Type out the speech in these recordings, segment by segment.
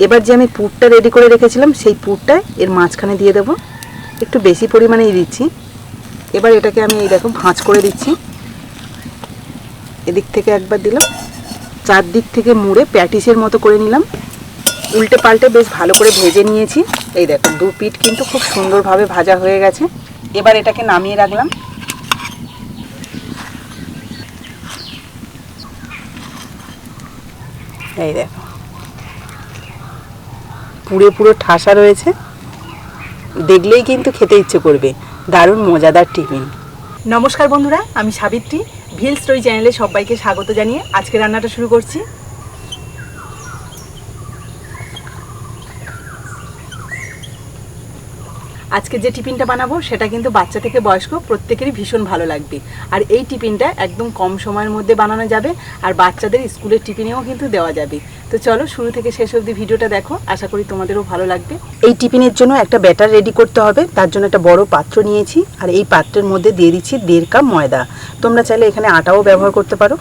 এবার যে আমি পুরটা রেডি করে রেখেছিলাম, সেই পুরটা এর মাঝখানে দিয়ে দেবো। একটু বেশি পরিমাণেই দিচ্ছি। এবার এটাকে আমি এই দেখো ভাঁজ করে দিচ্ছি। এদিক থেকে একবার দিলাম। চারদিক থেকে মুড়ে প্যাটিসের মতো করে নিলাম। উল্টে পাল্টে বেশ ভালো করে ভেজে নিয়েছি। এই দেখো, দু পিঠ কিন্তু খুব সুন্দরভাবে ভাজা হয়ে গেছে। এবার এটাকে নামিয়ে রাখলাম। এই দেখো। পুরো পুরো ঠাসা রয়েছে। দেখলেই কিন্তু খেতে ইচ্ছে করবে। দারুণ মজাদার টিফিন। নমস্কার বন্ধুরা, আমি সাবিত্রী। ভিল স্টোরি চ্যানেলে সবাইকে স্বাগত জানিয়ে আজকে রান্নাটা শুরু করছি। আজকে যে টিফিনটা বানাবো সেটা কিন্তু বাচ্চা থেকে বয়স্ক প্রত্যেকেরই ভীষণ ভালো লাগবে। আর এই টিফিনটা একদম কম সময়ের মধ্যে বানানো যাবে আর বাচ্চাদের স্কুলের টিফিনেও কিন্তু দেওয়া যাবে। তো চলো শুরু থেকে শেষ অবধি ভিডিওটা দেখো, আশা করি তোমাদেরও ভালো লাগবে। এই টিফিনের জন্য একটা ব্যাটার রেডি করতে হবে, তার জন্য একটা বড় পাত্র নিয়েছি আর এই পাত্রের মধ্যে দিয়ে দিচ্ছি দেড় কাপ ময়দা। তোমরা চাইলে এখানে আটাও ব্যবহার করতে পারো।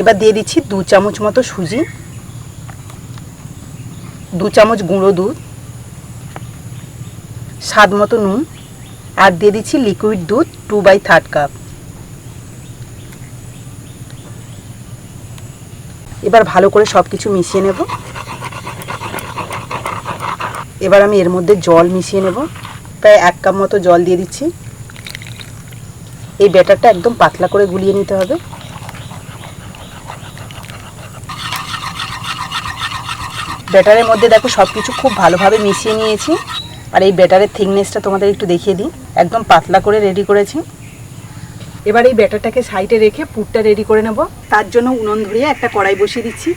এবার দিয়ে দিচ্ছি দু চামচ মতো সুজি, দু চামচ গুঁড়ো দুধ স্বাদ মতো নুন আর দিয়ে দিচ্ছি লিকুইড দুধ টু বাই থার্ড কাপ এবার ভালো করে সব কিছু মিশিয়ে নেব। এবার আমি এর মধ্যে জল মিশিয়ে নেব। প্রায় এক কাপ মতো জল দিয়ে দিচ্ছি। এই ব্যাটারটা একদম পাতলা করে গুলিয়ে নিতে হবে। ব্যাটারের মধ্যে দেখো সব কিছু খুব ভালোভাবে মিশিয়ে নিয়েছি। আর এই ব্যাটারের থিকনেসটা তোমাদের একটু দেখিয়ে দিই। একদম পাতলা করে রেডি করেছি। এবার এই ব্যাটারটাকে সাইডে রেখে পুরটা রেডি করে নেব। তার জন্য উনুন ধরিয়ে একটা কড়াই বসিয়ে দিচ্ছি।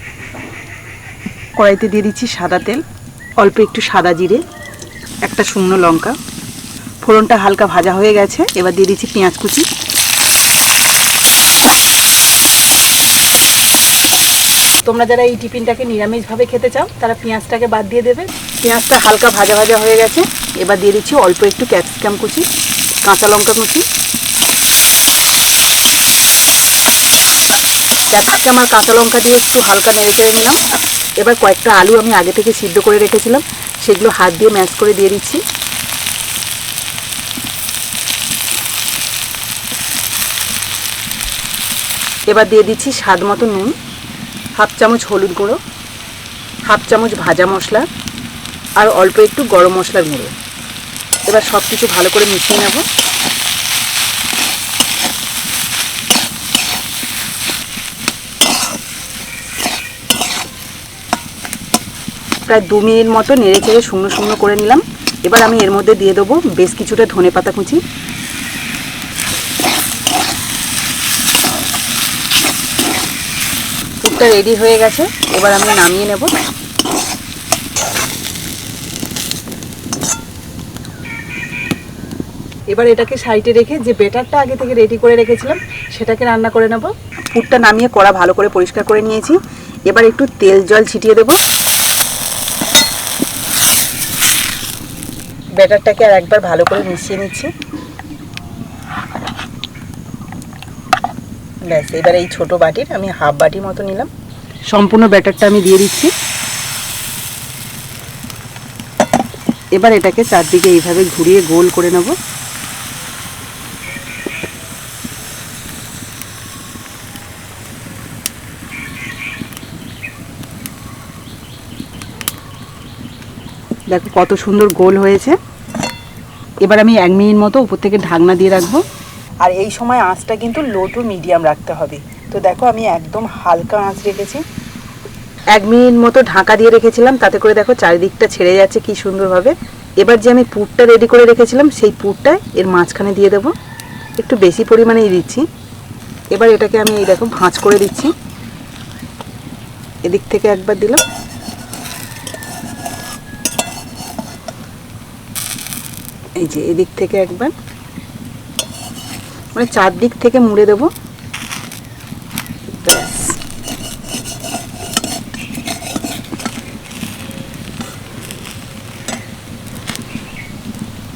কড়াইতে দিয়ে দিচ্ছি সাদা তেল, অল্প একটু সাদা জিরে, একটা শুকনো লঙ্কা। ফোড়নটা হালকা ভাজা হয়ে গেছে, এবার দিয়ে দিচ্ছি পেঁয়াজ কুচি। তোমরা যারা এই টিফিনটাকে নিরামিষভাবে খেতে চাও, তারা পেঁয়াজটাকে বাদ দিয়ে দেবে। পেঁয়াজটা হালকা ভাজা ভাজা হয়ে গেছে। এবার দিয়ে দিচ্ছি অল্প একটু ক্যাপসিকাম কুচি, কাঁচা লঙ্কা কুচি। ক্যাপসিকাম আর কাঁচা লঙ্কা দিয়ে একটু হালকা নেড়ে চেড়ে নিলাম। এবার কয়েকটা আলু আমি আগে থেকে সিদ্ধ করে রেখেছিলাম। সেগুলো হাত দিয়ে ম্যাশ করে দিয়ে দিচ্ছি। এবার দিয়ে দিচ্ছি স্বাদ মতো নুন, হাফ চামচ হলুদ গুঁড়ো, হাফ চামচ ভাজা মশলা আর অল্প একটু গরম মশলার গুঁড়ো। এবার সব কিছু ভালো করে মিশিয়ে নেব। প্রায় দু মিনিট মতো নেড়ে চেড়ে শুকনো শুকনো করে নিলাম। এবার আমি এর মধ্যে দিয়ে দেবো বেশ কিছুটা ধনে পাতা কুচি। রেডি হয়ে গেছে। এবার আমি নামিয়ে নেব। এবার এটাকে সাইডে রেখে যে বেটারটা আগে থেকে রেডি করে রেখেছিলাম সেটাকে রান্না করে নেব। পুরটা নামিয়ে কড়া ভালো করে পরিষ্কার করে নিয়েছি। এবার একটু তেল জল ছিটিয়ে দেব। ব্যাটারটাকে আর একবার ভালো করে মিশিয়ে নিচ্ছি। ব্যাস এবার এই ছোট বাটির আমি হাফ বাটি মতো নিলাম। সম্পূর্ণ ব্যাটারটা আমি দিয়ে দিচ্ছি। এবার এটাকে চারদিকে এইভাবে ঘুরিয়ে গোল করে নেব। দেখো, কত সুন্দর গোল হয়েছে। এবার আমি এক মিনিট মতো উপর থেকে ঢাকনা দিয়ে রাখব। আর এই সময় আঁচটা কিন্তু লো টু মিডিয়াম রাখতে হবে। তো দেখো, আমি একদম হালকা আঁচ রেখেছি। এক মিনিট মতো ঢাকা দিয়ে রেখেছিলাম, তাতে করে দেখো চারিদিকটা ছেড়ে যাচ্ছে কি সুন্দরভাবে। এবার যে আমি পুরটা রেডি করে রেখেছিলাম, সেই পুরটা এর মাঝখানে দিয়ে দেবো। একটু বেশি পরিমাণেই দিচ্ছি। এবার এটাকে আমি এই দেখো ভাঁজ করে দিচ্ছি। এদিক থেকে একবার দিলাম। এই যে এদিক থেকে একবার। মানে চারদিক থেকে মুড়ে দেব।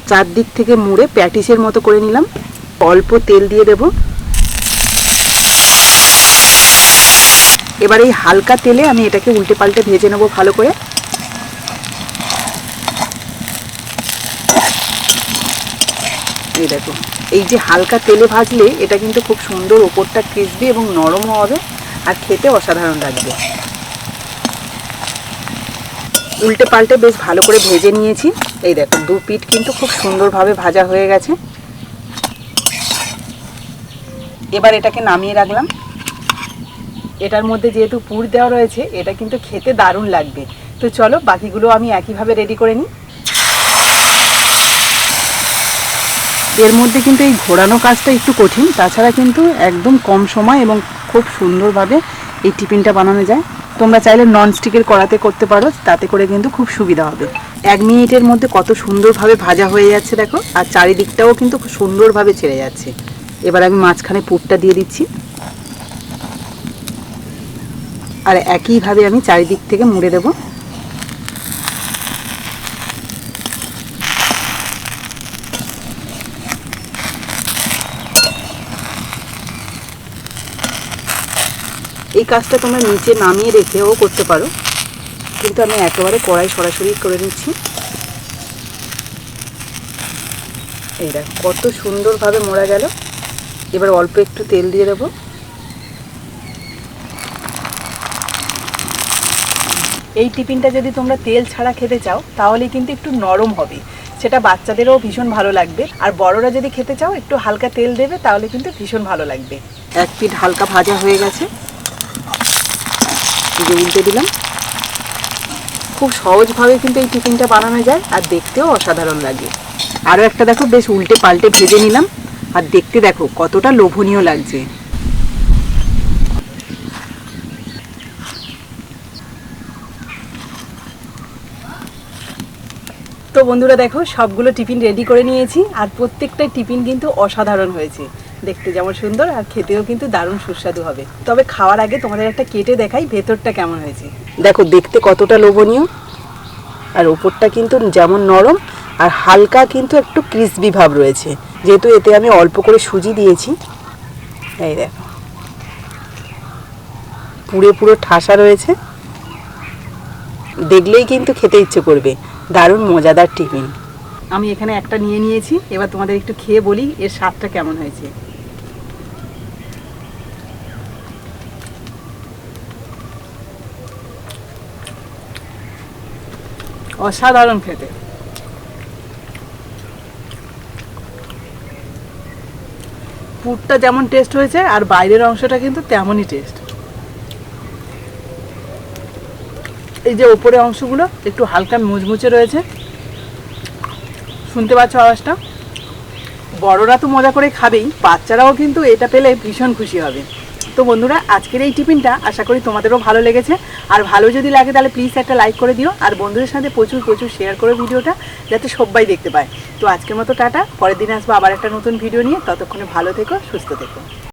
চারদিক থেকে মুড়ে প্যাটিসের মতো করে নিলাম। অল্প তেল দিয়ে দেব। এবার এই হালকা তেলে আমি এটাকে উল্টে পাল্টে ভেজে নেব ভালো করে। এই দেখো, এই যে হালকা তেলে ভাজলে এটা কিন্তু খুব সুন্দর ওপরটা ক্রিসপি এবং নরম হবে আর খেতে অসাধারণ লাগবে। উল্টে পাল্টে বেশ ভালো করে ভেজে নিয়েছি। এই দেখো, দু পিঠ কিন্তু খুব সুন্দরভাবে ভাজা হয়ে গেছে। এবার এটাকে নামিয়ে রাখলাম। এটার মধ্যে যেহেতু পুর দেওয়া রয়েছে, এটা কিন্তু খেতে দারুণ লাগবে। তো চলো, বাকিগুলো আমি একইভাবে রেডি করে নিই। এর মধ্যে কিন্তু এই ঘোরানো কাজটা একটু কঠিন, তাছাড়া কিন্তু একদম কম সময় এবং খুব সুন্দরভাবে এই টিফিনটা বানানো যায়। তোমরা চাইলে নন স্টিকের কড়াতে করতে পারো, তাতে করে কিন্তু খুব সুবিধা হবে। এক মিনিটের মধ্যে কত সুন্দরভাবে ভাজা হয়ে যাচ্ছে দেখো, আর চারিদিকটাও কিন্তু খুব সুন্দরভাবে ছেড়ে যাচ্ছে। এবার আমি মাঝখানে পুরটা দিয়ে দিচ্ছি। আর একইভাবে আমি চারিদিক থেকে মুড়ে দেবো। এই কাজটা তোমরা নিচে নামিয়ে রেখেও করতে পারো। কিন্তু আমি একেবারে কড়াই সরাসরি করে নিচ্ছি। এই কত সুন্দরভাবে মোড়া গেল। এবার অল্প একটু তেল দিয়ে দেবো। এই টিফিনটা যদি তোমরা তেল ছাড়া খেতে চাও, তাহলে কিন্তু একটু নরম হবে। সেটা বাচ্চাদেরও ভীষণ ভালো লাগবে। আর বড়রা যদি খেতে চাও, একটু হালকা তেল দেবে, তাহলে কিন্তু ভীষণ ভালো লাগবে। এক পিঠ হালকা ভাজা হয়ে গেছে। যে উল্টে দিলাম। খুব সহজভাবে কিন্তু এই টিফিনটা বানানো যায় আর দেখতেও অসাধারণ লাগে। আরও একটা দেখো, বেশ উল্টে পাল্টে ভেজে নিলাম। আর দেখতে দেখো, কতটা লোভনীয় লাগছে। তো বন্ধুরা দেখো, সবগুলো টিফিন রেডি করে নিয়েছি আর প্রত্যেকটা টিফিন কিন্তু অসাধারণ হয়েছে। দেখতে যেমন সুন্দর আর খেতেও কিন্তু দারুণ সুস্বাদু হবে। তবে খাওয়ার আগে তোমাদের একটা কেটে দেখাই ভেতরটা কেমন হয়েছে। দেখো দেখতে কতটা লোভনীয়। আর ওপরটা কিন্তু যেমন নরম আর হালকা কিন্তু একটু ক্রিসপি ভাব রয়েছে। যেহেতু এতে আমি অল্প করে সুজি দিয়েছি। এই দেখো। পুরে পুরো ঠাসা রয়েছে। দেখলেই কিন্তু খেতে ইচ্ছে করবে। দারুণ মজাদার টিফিন। আমি এখানে একটা নিয়ে নিয়েছি। এবার তোমাদের একটু খেয়ে বলি এর স্বাদটা কেমন হয়েছে। অসাধারণ খেতে। পুরটা যেমন টেস্ট হয়েছে, আর বাইরের অংশটা কিন্তু তেমনই টেস্ট এই যে ওপরে অংশগুলো একটু হালকা মুচমুচে রয়েছে। শুনতে পাচ্ছ আওয়াজটা? বড়রা তো মজা করে খাবেই, বাচ্চারাও কিন্তু এটা পেলে ভীষণ খুশি হবে। তো বন্ধুরা, আজকের এই টিফিনটা আশা করি তোমাদেরও ভালো লেগেছে। আর ভালো যদি লাগে তাহলে প্লিজ একটা লাইক করে দিও। আর বন্ধুদের সাথে প্রচুর প্রচুর শেয়ার করো ভিডিওটা, যাতে সবাই দেখতে পায়। তো আজকের মতো টাটা, পরের দিন আসব আবার একটা নতুন ভিডিও নিয়ে। ততক্ষণে ভালো থেকো, সুস্থ থেকো।